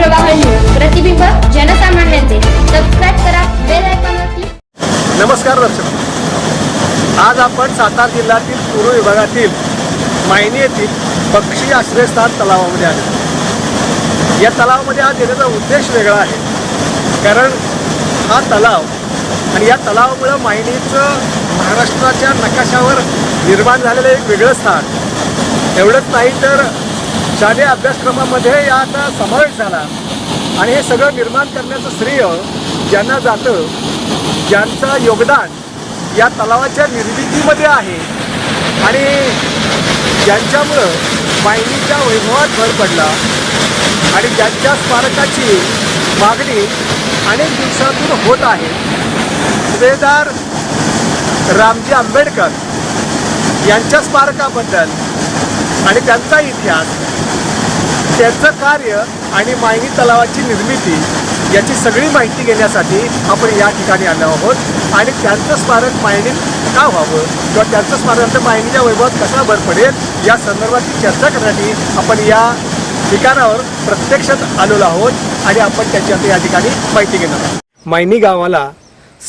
प्रवाह न्यूज प्रतिबिंब जनसामान्यांचे. सबस्क्राईब करा बेल नमस्कार दर्शक. आज आपण सातारा जिल्ह्यातील पूर्व विभागातील मायनी येथील पक्षी आश्रयस्थान तलावामध्ये आले या तलावामध्ये आज येण्याचा उद्देश वेगळा आहे. कारण हा तलाव आणि या तलावामुळं मायनीचं महाराष्ट्राच्या नकाशावर निर्माण झालेलं एक वेगळं स्थान. एवढंच नाही तर शालेय अभ्यासक्रमामध्ये याचा समावेश झाला. आणि हे सगळं निर्माण करण्याचं श्रेय ज्यांना जातं ज्यांचं योगदान या तलावाच्या निर्मितीमध्ये आहे. आणि ज्यांच्यामुळं मायनीच्या वैभवात भर पडला आणि ज्यांच्या स्मारकाची मागणी अनेक दिवसातून होत आहे. सुभेदार रामजी आंबेडकर यांच्या स्मारकाबद्दल आणि त्यांचा इतिहास त्यांचं कार्य आणि मायनी तलावाची निर्मिती याची सगळी माहिती घेण्यासाठी आपण या ठिकाणी आलो आहोत. आणि त्यांचं स्मारक मायनीत का व्हावं? किंवा त्यांचं स्मारक मायनीच्या वैभवात कसा भर पडेल? या संदर्भातली चर्चा करण्यासाठी आपण या ठिकाणावर प्रत्यक्षात आलेलो आहोत आणि आपण त्याची आता या ठिकाणी माहिती घेणार आहोत. मायनी गावाला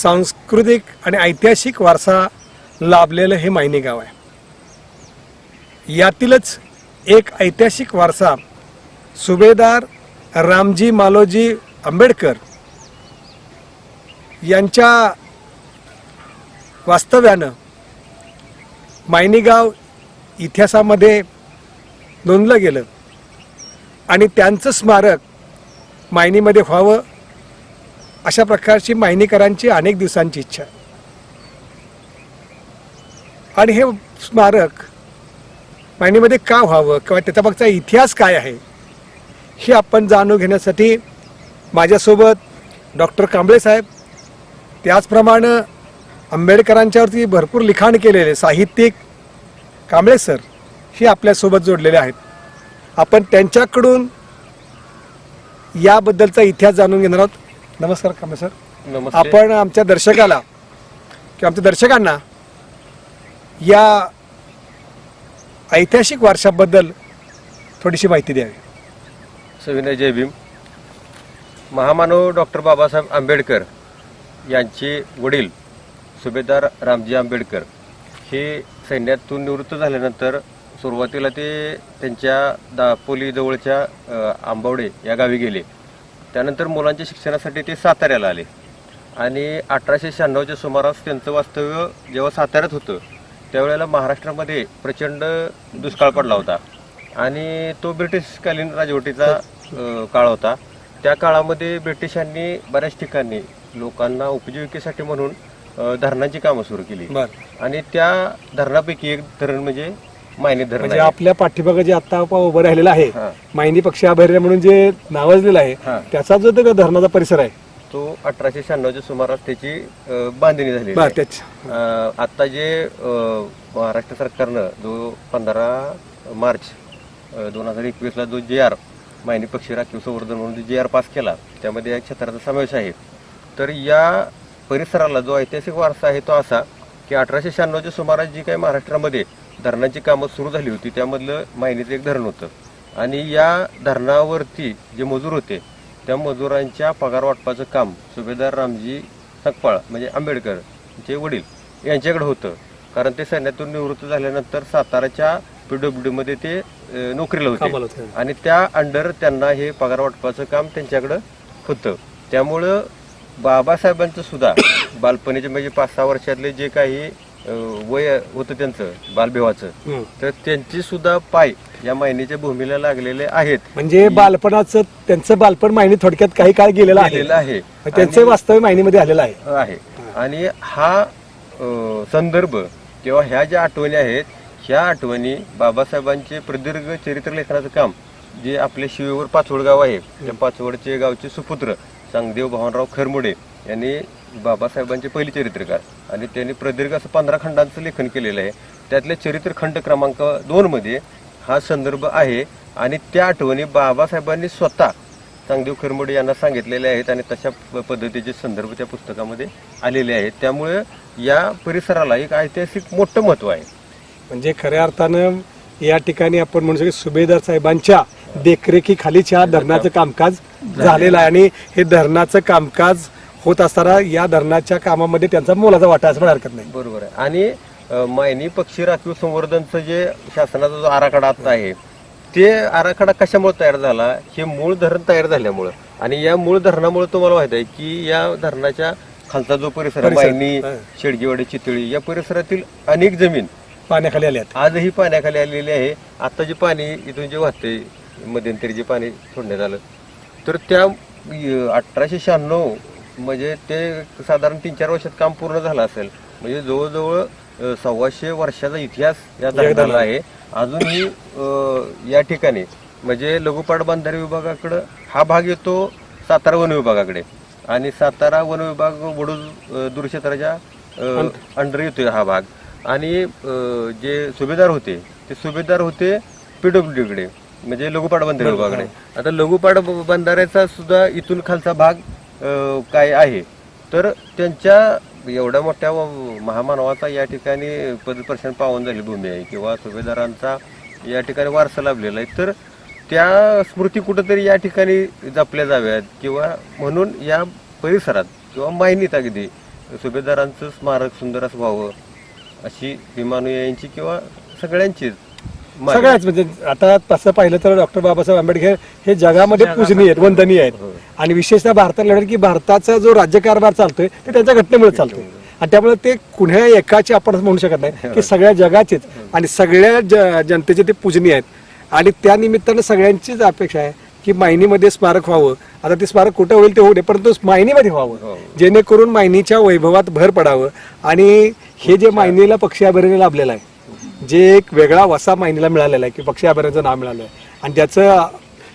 सांस्कृतिक आणि ऐतिहासिक वारसा लाभलेलं हे मायनी गाव आहे. यातीलच एक ऐतिहासिक वारसा. सुभेदार रामजी मालोजी आंबेडकर यांच्या वास्तव्यानं मायनीगाव इतिहासामध्ये नोंदलं गेलं आणि त्यांचं स्मारक मायनीमध्ये व्हावं अशा प्रकारची मायनीकरांची अनेक दिवसांची इच्छा. आणि हे स्मारक मायनीमध्ये का व्हावं किंवा त्याच्या मागचा इतिहास काय आहे हे आपण जाणून घेण्यासाठी माझ्यासोबत डॉक्टर कांबळे साहेब त्याचप्रमाणे आंबेडकरांच्यावरती भरपूर लिखाण केलेले साहित्यिक कांबळे सर हे आपल्यासोबत जोडलेले आहेत. आपण त्यांच्याकडून याबद्दलचा इतिहास जाणून घेणार आहोत. नमस्कार कांबळे सर. आपण आमच्या दर्शकाला किंवा आमच्या दर्शकांना या ऐतिहासिक वारशाबद्दल थोडीशी माहिती द्यावी. सविनय जय भीम. महामानव डॉक्टर बाबासाहेब आंबेडकर यांचे वडील सुभेदार रामजी आंबेडकर हे सैन्यातून निवृत्त झाल्यानंतर सुरुवातीला ते त्यांच्या दापोलीजवळच्या आंबवडे या गावी गेले. त्यानंतर मुलांच्या शिक्षणासाठी ते साताऱ्याला आले. आणि अठराशे शहाण्णवच्या सुमारास त्यांचं वास्तव्य जेव्हा साताऱ्यात होतं त्यावेळेला महाराष्ट्रामध्ये प्रचंड दुष्काळ पडला होता आणि तो ब्रिटिशकालीन राजवटीचा अ, काळ होता त्या काळामध्ये ब्रिटिशांनी बऱ्याच ठिकाणी लोकांना उपजीविकेसाठी म्हणून धरणांची कामं सुरू केली आणि त्या धरणापैकी एक धरण म्हणजे मायनी धरण म्हणजे. आपल्या पाठीमागं जे आता उभं उभं राहिलेलं आहे हा. मायनी पक्षी अभयारण्य म्हणून जे नावाजलेलं आहे हा. त्याचा जो धरणाचा परिसर आहे तो अठराशे शहाण्णवच्या सुमारास त्याची बांधणी झाली आता जे महाराष्ट्र सरकारनं जो पंधरा मार्च दोन हजार एकवीसला जो जे आर मायनी पक्षी राखीव संवर्धन म्हणून जे आर पास केला त्यामध्ये या क्षेत्राचा समावेश आहे. तर या परिसराला जो ऐतिहासिक वारसा आहे तो असा की अठराशे शहाण्णवच्या सुमारास जी काही महाराष्ट्रामध्ये धरणाची कामं सुरू झाली होती त्यामधलं मायनीचं एक धरण होतं. आणि या धरणावरती जे मजूर होते त्या मजुरांच्या पगार वाटपाचं काम सुभेदार रामजी सकपाळ म्हणजे आंबेडकर चे वडील यांच्याकडे होतं. कारण ते सैन्यातून निवृत्त झाल्यानंतर साताराच्या पीडब्ल्यू मध्ये ते नोकरीला होते. आणि त्या अंडर त्यांना हे पगार वाटपाचं काम त्यांच्याकडं होतं. त्यामुळं बाबासाहेबांचं सुद्धा बालपणीचे म्हणजे पाच सहा वर्षातले जे काही वय होतं त्यांचं बालविवाहाचं. तर त्यांची सुद्धा पाय या महिन्याच्या भूमीला लागलेले आहेत. म्हणजे बालपणाचं त्यांचं बालपण मायनी थोडक्यात काही काळ गेलेलं आहे. गेलेलं आहे. त्यांचं वास्तव्य मायनीमध्ये आलेलं आहे. आहे. आणि हा संदर्भ किंवा ह्या ज्या आठवणी आहेत ह्या आठवणी बाबासाहेबांचे प्रदीर्घ चरित्र लेखनाचं काम जे आपले शिवेवर पाचवड गाव आहे. त्या पाचवडचे गावचे सुपुत्र चांगदेव भावनराव खरमुडे यांनी बाबासाहेबांचे पहिले चरित्रकार. आणि त्यांनी प्रदीर्घ असं पंधरा खंडांचं लेखन केलेलं आहे. त्यातल्या चरित्र खंड क्रमांक दोनमध्ये हा संदर्भ आहे. आणि त्या आठवणी बाबासाहेबांनी स्वतः चांगदेव खरमोडे यांना सांगितलेले आहेत आणि तशा प- पद्धतीचे संदर्भ त्या पुस्तकामध्ये आलेले आहेत. त्यामुळे या परिसराला एक ऐतिहासिक मोठं महत्त्व आहे. म्हणजे खऱ्या अर्थानं या ठिकाणी आपण म्हणू शकतो सुभेदार साहेबांच्या देखरेखीखालीच्या धरणाचं कामकाज झालेलं आहे. आणि हे धरणाचं कामकाज होत असताना या धरणाच्या कामामध्ये त्यांचा मोलाचा वाटा असं हरकत नाही. बरोबर आहे. आणि मायनी पक्षी राखीव संवर्धनचं जे शासनाचा जो आराखडा आता आहे ते आराखडा कशामुळे तयार झाला? हे मूळ धरण तयार झाल्यामुळं. आणि या मूळ धरणामुळे तुम्हाला माहीत आहे की या धरणाच्या खालचा जो परिसर मायनी. शेडगेवाडी चितळी या परिसरातील अनेक जमीन पाण्याखाली आले आहेत. आजही पाण्याखाली आलेली आहे. आता जे पाणी इथून जे वाहते मध्यंतरी जे पाणी सोडण्यात आलं तर त्या अठराशे शहाण्णव म्हणजे ते साधारण तीन चार वर्षात काम पूर्ण झालं असेल. म्हणजे जवळजवळ सव्वाशे वर्षाचा इतिहास या धरणाला आहे. अजूनही या ठिकाणी म्हणजे लघुपाट बांधारे विभागाकडं हा भाग येतो सातारा वन विभागाकडे. आणि सातारा वन विभाग वडूज दूरक्षेत्राच्या अंडर येतोय हा भाग. आणि जे सुभेदार होते ते सुभेदार होते पीडब्ल्यूडीकडे म्हणजे लघुपाट बंधारे विभागाकडे. आता लघुपाट बंधाऱ्याचा सुद्धा इथून खालचा भाग काय आहे? तर त्यांच्या एवढ्या मोठ्या महामानवाचा या ठिकाणी पदपर्शन पावन झाली भूमी आहे किंवा सुभेदारांचा या ठिकाणी वारसा लाभलेला आहे. तर त्या स्मृती कुठंतरी या ठिकाणी जपल्या जाव्यात किंवा म्हणून या परिसरात किंवा मायनीत अगदी सुभेदारांचं स्मारक सुंदर असं व्हावं अशी विमानुयांची किंवा सगळ्यांचीच सगळ्याच म्हणजे आता तसं पाहिलं तर डॉक्टर बाबासाहेब आंबेडकर हे जगामध्ये पूजनीय आहेत वंदनीय आहेत. आणि विशेषतः भारताला लढत की भारताचा जो राज्यकारभार चालतोय ते त्यांच्या घटनेमुळे चालतोय. आणि त्यामुळे ते कुण्या एकाचे आपण म्हणू शकत नाही की सगळ्या जगाचेच. आणि सगळ्या जनतेचे ते पूजनीय आहेत. आणि त्या निमित्तानं सगळ्यांचीच अपेक्षा आहे की मायनीमध्ये स्मारक व्हावं. आता ते स्मारक कुठं होईल ते होऊ दे परंतु मायनीमध्ये व्हावं. हो. जेणेकरून मायनीच्या वैभवात भर पडावं. आणि हे जे मायनीला पक्षी अभयारण्य लाभलेलं आहे जे एक वेगळा वसा मायनीला मिळालेला आहे की पक्षी अभयारण्याचं नाव मिळालं आहे. आणि ज्याचं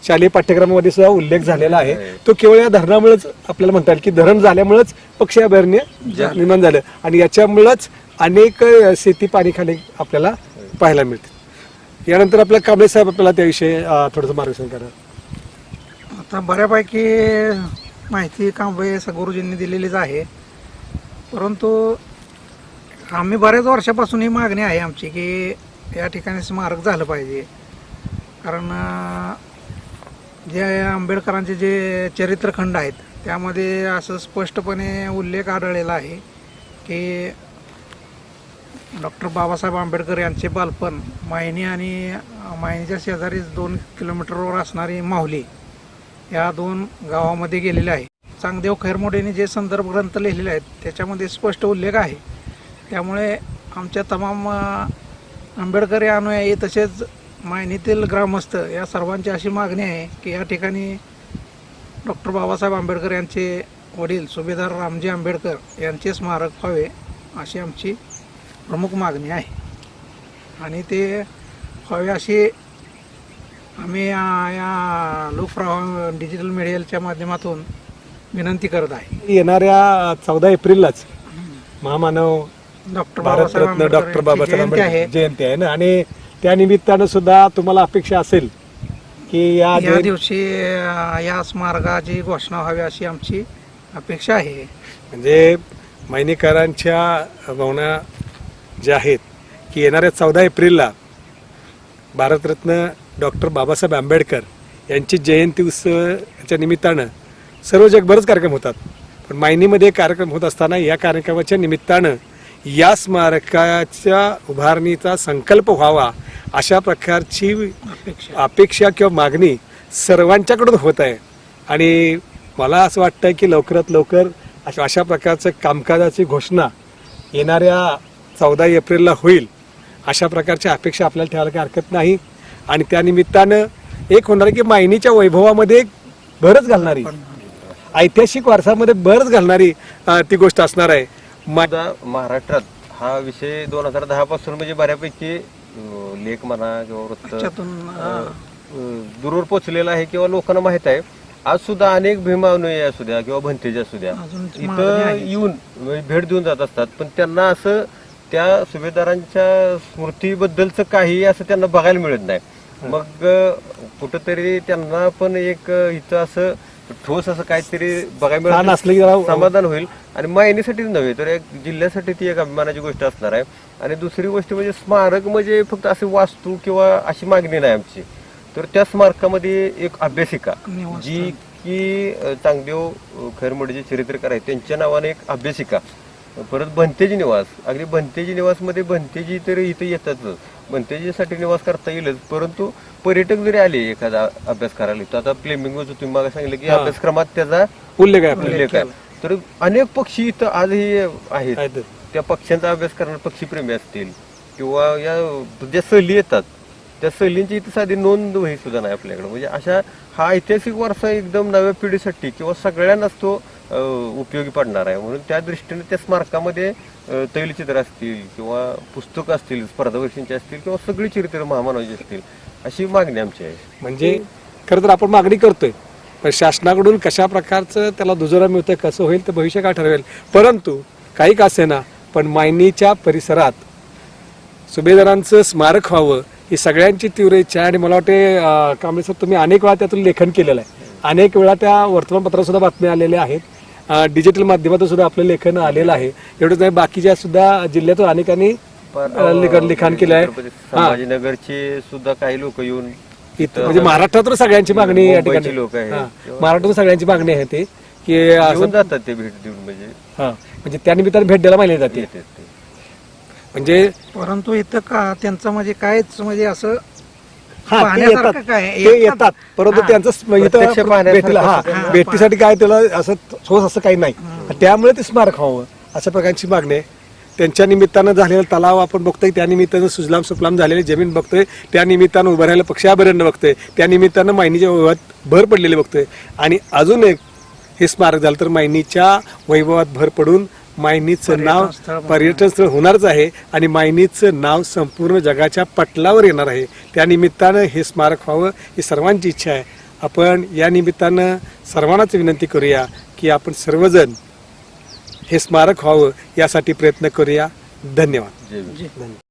शालेय पाठ्यक्रमामध्ये सुद्धा उल्लेख झालेला आहे. तो केवळ या धरणामुळेच आपल्याला म्हणता येईल की धरण झाल्यामुळेच पक्षी अभयारण्य निर्माण झालं. आणि याच्यामुळेच अनेक शेती पाणी खाली आपल्याला पाहायला मिळते. यानंतर आपल्या कांबळे साहेब आपल्याला त्याविषयी अ, थोडंसं मार्गदर्शन करा. आता बऱ्यापैकी माहिती कांबळे गुरुजींनी दिलेलीच आहे. परंतु आम्ही बऱ्याच वर्षापासून ही मागणी आहे आमची की या ठिकाणी स्मारक झालं पाहिजे. कारण जे आंबेडकरांचे जे चरित्रखंड आहेत त्यामध्ये असं स्पष्टपणे उल्लेख आढळलेला आहे की डॉक्टर बाबासाहेब आंबेडकर यांचे बालपण मायनी आणि मायनीच्या शेजारीच दोन किलोमीटरवर असणारी माहुली या दोन गावामध्ये गेलेले आहे. चांगदेव खैरमोडेने जे संदर्भ ग्रंथ लिहिलेले आहेत त्याच्यामध्ये स्पष्ट उल्लेख आहे त्यामुळे आमच्या तमाम आंबेडकरी अनुयायी तसेच मायनीतील ग्रामस्थ या सर्वांची अशी मागणी आहे की या ठिकाणी डॉक्टर बाबासाहेब आंबेडकर यांचे वडील सुभेदार रामजी आंबेडकर यांचे स्मारक व्हावे अशी आमची प्रमुख मागणी आहे. आणि ते व्हावे अशी आम्ही या लोकप्रवाह डिजिटल मीडियाच्या माध्यमातून विनंती करत आहे. येणाऱ्या चौदा एप्रिललाच महामानव भारतरत्न डॉक्टर बाबासाहेब आंबेडकर जयंती आहे ना? आणि त्या निमित्तानं सुद्धा तुम्हाला अपेक्षा असेल की या दिवशी या स्मारकाची घोषणा व्हावी अशी आमची अपेक्षा आहे. म्हणजे मैनेकरांच्या भावना ज्या आहेत की येणाऱ्या चौदा एप्रिलला भारतरत्न डॉक्टर बाबासाहेब आंबेडकर यांची जयंती उत्सवाच्या निमित्तानं सर्व जगभरच कार्यक्रम होतात. पण मायनीमध्ये कार्यक्रम होत असताना या कार्यक्रमाच्या निमित्तानं या स्मारकाच्या उभारणीचा संकल्प व्हावा अशा प्रकारची अपेक्षा. किंवा मागणी सर्वांच्याकडून होत आहे. आणि मला असं वाटतं की लवकरात लवकर अशा अशा प्रकारचं कामकाजाची घोषणा येणाऱ्या चौदा एप्रिलला होईल अशा प्रकारच्या अपेक्षा आपल्याला ठेवायला काही हरकत नाही. आणि त्यानिमित्तानं एक होणार की मायनीच्या वैभवामध्ये एक भरच घालणारी ऐतिहासिक वारसामध्ये भरच घालणारी ती गोष्ट असणार आहे. मा महाराष्ट्रात हा विषय दोन हजार दहा पासून म्हणजे बऱ्यापैकी अं, लेख म्हणा किंवा वृत्त त्याच्यातून अं, अं, दूरवर पोचलेला आहे किंवा लोकांना माहीत आहे. आज सुद्धा अनेक भीमानुय असू द्या किंवा भंतेज असू द्या अजून ती मागणी इथं आहे. येऊन म्हणजे भेट देऊन जात असतात. पण त्यांना असं त्या सुभेदारांच्या स्मृतीबद्दलचं काही असं त्यांना बघायला मिळत नाही. मग अं, कुठंतरी त्यांना पण एक अं, इथं असं ठोस असं काहीतरी बघायला छान मिळत असलं की जरा समाधान होईल. आणि मायनीसाठीच नव्हे तर एक जिल्ह्यासाठी ती एक अभिमानाची गोष्ट असणार आहे. आणि दुसरी गोष्ट म्हणजे स्मारक म्हणजे फक्त असे वास्तू किंवा अशी मागणी नाही आमची. तर त्या स्मारकामध्ये एक अभ्यासिका. जी की चांगदेव अ, खैरमडचे चरित्रकार आहेत त्यांच्या नावाने एक अभ्यासिका. परत भंतेजी निवास. अगदी भंतेजी निवासमध्ये भंतेजी तर इथे येतातच. भंतेजीसाठी निवास करता येईलच परंतु पर्यटक जरी आले एखादा अभ्यास करायला तर आता फ्लेमिंगोचं तुम्ही मागे सांगितलं की. अभ्यासक्रमात त्याचा उल्लेख आहे. उल्लेख आहे तर अनेक पक्षी इथं आजही आहेत आहेत. त्या पक्ष्यांचा अभ्यास करणारे पक्षीप्रेमी असतील किंवा या ज्या सहली येतात त्या सहलींची इथं साधी नोंद वही सुद्धा नाही आपल्याकडे म्हणजे अशा हा ऐतिहासिक वारसा एकदम नव्या पिढीसाठी किंवा सगळ्यांनाच तो उपयोगी पडणार आहे. म्हणून त्या दृष्टीने त्या स्मारकामध्ये तैलचित्र असतील किंवा पुस्तकं असतील स्पर्धा परीक्षांची असतील किंवा सगळी चरित्र महामानवाची असतील अशी मागणी आमची आहे. म्हणजे खरं तर आपण मागणी करतोय पण शासनाकडून कशा प्रकारचं त्याला दुजोरा मिळतं कसं होईल ते भविष्य काय ठरवेल? परंतु काही का असेना पण मायनीच्या परिसरात सुभेदारांचं स्मारक व्हावं ही सगळ्यांची तीव्र इच्छा आहे. आणि मला वाटते कांबळे सर तुम्ही अनेक वेळा त्यातून लेखन केलेलं आहे. अनेक वेळा त्या वर्तमानपत्रात सुद्धा बातम्या आलेल्या आहेत. डिजिटल माध्यमातून सुद्धा आपलं लेखन आलेलं आहे एवढंच नाही बाकीच्या सुद्धा जिल्ह्यातून अनेकांनी लेखन लिखाण केलं आहे. संभाजीनगरचे सुद्धा काही लोक येऊन इथं म्हणजे महाराष्ट्रातून सगळ्यांची मागणी या ठिकाणी लोकं आहेत. हा. महाराष्ट्रातून सगळ्यांची मागणी आहे ते की असं येऊन जातात ते भेट देऊन म्हणजे हा म्हणजे त्या निमित्ताने भेट द्यायला माहिती जाते. म्हणजे परंतु इथं का त्यांचं म्हणजे कायच म्हणजे असं हा ते पाहण्यासारखं येतात. काय? आहे? ते येतात. परंतु हा. त्यांचं स्म- प्रत्यक्ष इथं पाहण्यासारखं भेटीला हा असं काही भेटीसाठी काय त्याला असं ठोस असं काही नाही. त्यामुळे ते स्मारक व्हावं अशा प्रकारची मागणी आहे. त्यांच्या निमित्तानं झालेला तलाव आपण बघतोय त्या निमित्तानं सुजलाम सुफलाम झालेली जमीन बघतोय त्या निमित्तानं उभं राहिलं पक्षाभरण्य बघतोय त्या निमित्तानं मायनीच्या वैभवात भर पडलेली बघतोय. आणि अजून एक हे स्मारक झालं तर मायनीच्या वैभवात भर पडून मायनीचं नाव. पर्यटन स्थळ होणारच आहे आणि मायनीचं नाव संपूर्ण जगाच्या पटलावर येणार आहे त्या निमित्तानं हे स्मारक व्हावं ही सर्वांची इच्छा आहे आपण या निमित्तानं सर्वांनाच विनंती करूया की आपण सर्वजण हे स्मारक व्हावं यासाठी प्रयत्न करूया धन्यवाद. धन्यवाद